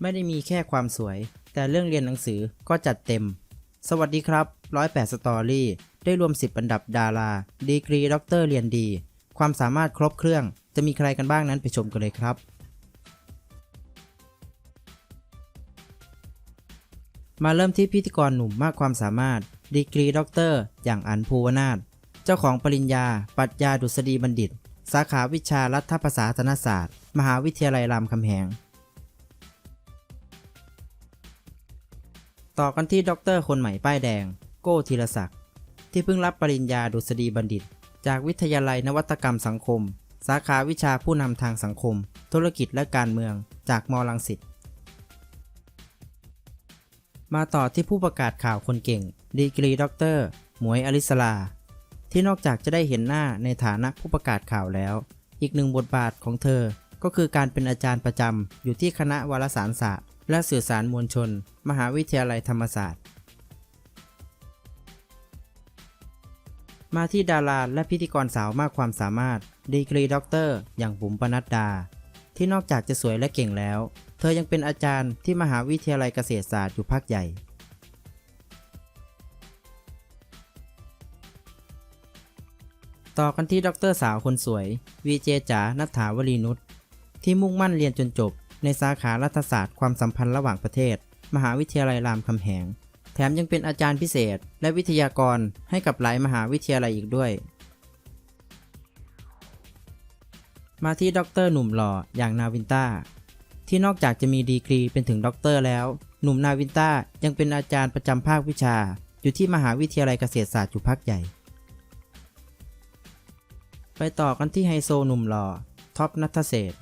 ไม่ได้มีแค่ความสวย แต่เรื่องเรียนหนังสือก็จัดเต็ม สวัสดีครับ 108 สตอรี่ ได้รวม 10 อันดับดารา ดีกรีด็อกเตอร์เรียนดี ความสามารถครบเครื่อง จะมีใครกันบ้างนั้นไปชมกันเลยครับ มาเริ่มที่พิธีกรหนุ่มมากความสามารถ ดีกรีด็อกเตอร์ อย่างอันภูวนาถเจ้าของปริญญา ปรัชญาดุษฎีบัณฑิต สาขาวิชารัฐประศาสนศาสตร์ มหาวิทยาลัยรามคำแหง ต่อกันที่ด็อกเตอร์คนใหม่ป้ายแดง โก้ธีรศักดิ์ที่เพิ่งรับปริญญาดุษฎีบัณฑิต จากวิทยาลัยนวัตกรรมสังคม สาขาวิชาผู้นำทางสังคม ธุรกิจและการเมือง จากมรังสิตมาต่อที่ผู้ประกาศข่าวคนเก่ง ดีกรีด็อกเตอร์หมวยอลิสลา ที่นอกจากจะได้เห็นหน้าในฐานะผู้ประกาศข่าวแล้ว อีกหนึ่งบทบาทของเธอก็คือการเป็นอาจารย์ประจำอยู่ที่คณะวารสารศาสตร์ และสื่อสารมวลชน มหาวิทยาลัยธรรมศาสตร์ มาที่ดาราและพิธีกรสาวมากความสามารถ ดีกรีด็อกเตอร์ อย่างบุ๋มปนัดดา ที่นอกจากจะสวยและเก่งแล้ว เธอยังเป็นอาจารย์ที่มหาวิทยาลัยเกษตรศาสตร์อยู่ภาคใหญ่ต่อกันที่ด็อกเตอร์สาวคนสวย วีเจจ๋านัฐาวรีนุชที่มุ่งมั่นเรียนจนจบ ในสาขารัฐศาสตร์ความสัมพันธ์ระหว่างประเทศ มหาวิทยาลัยรามคำแหง แถมยังเป็นอาจารย์พิเศษ และวิทยากรให้กับหลายมหาวิทยาลัยอีกด้วย มาที่ด็อกเตอร์หนุ่มหล่ออย่างนาวินต้าที่นอกจากจะมีดีกรีเป็นถึงด็อกเตอร์แล้ว หนุ่มนาวินต้ายังเป็นอาจารย์ประจำภาควิชา อยู่ที่มหาวิทยาลัยเกษตรศาสตร์อยู่ภาคใหญ่ ไปต่อกันที่ไฮโซหนุ่มหล่อท็อปนัทเศษ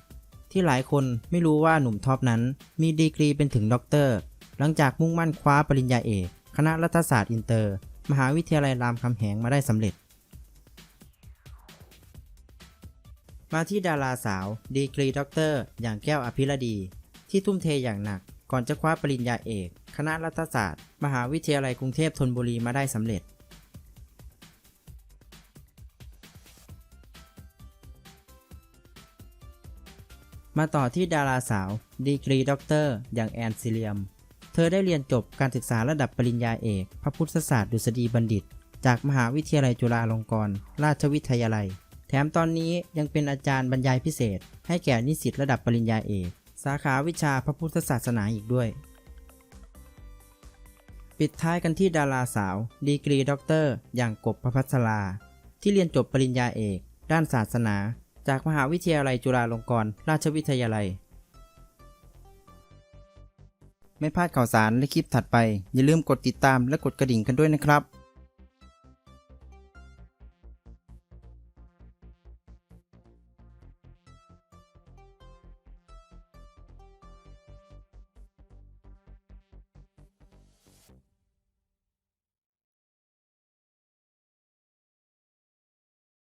ที่หลายคนไม่รู้ว่าหนุ่มท็อปนั้น มีดีกรีเป็นถึงด็อกเตอร์ หลังจากมุ่งมั่นคว้าปริญญาเอก คณะรัฐศาสตร์อินเตอร์ มหาวิทยาลัยรามคำแหงมาได้สำเร็จ มาที่ดาราสาว ดีกรีด็อกเตอร์ อย่างแก้วอภิรดี ที่ทุ่มเทอย่างหนัก ก่อนจะคว้าปริญญาเอก คณะรัฐศาสตร์ มหาวิทยาลัยกรุงเทพธนบุรีมาได้สำเร็จ มาต่อที่ดาราสาว ดีกรีด็อกเตอร์ อย่างแอนซิเลียม เธอได้เรียนจบการศึกษาระดับปริญญาเอก พระพุทธศาสตร์ดุษฎีบัณฑิต จากมหาวิทยาลัยจุฬาลงกรณราชวิทยาลัย แถมตอนนี้ยังเป็นอาจารย์บรรยายพิเศษ ให้แก่นิสิตระดับปริญญาเอก สาขาวิชาพระพุทธศาสนาอีกด้วย ปิดท้ายกันที่ดาราสาว ดีกรีด็อกเตอร์ อย่างกบประพัสราที่เรียนจบปริญญาเอก ด้านศาสนา จากมหาวิทยาลัยจุฬาลงกรณราชวิทยาลัย ไม่พลาดข่าวสารและคลิปถัดไป อย่าลืมกดติดตามและกดกระดิ่งกันด้วยนะครับ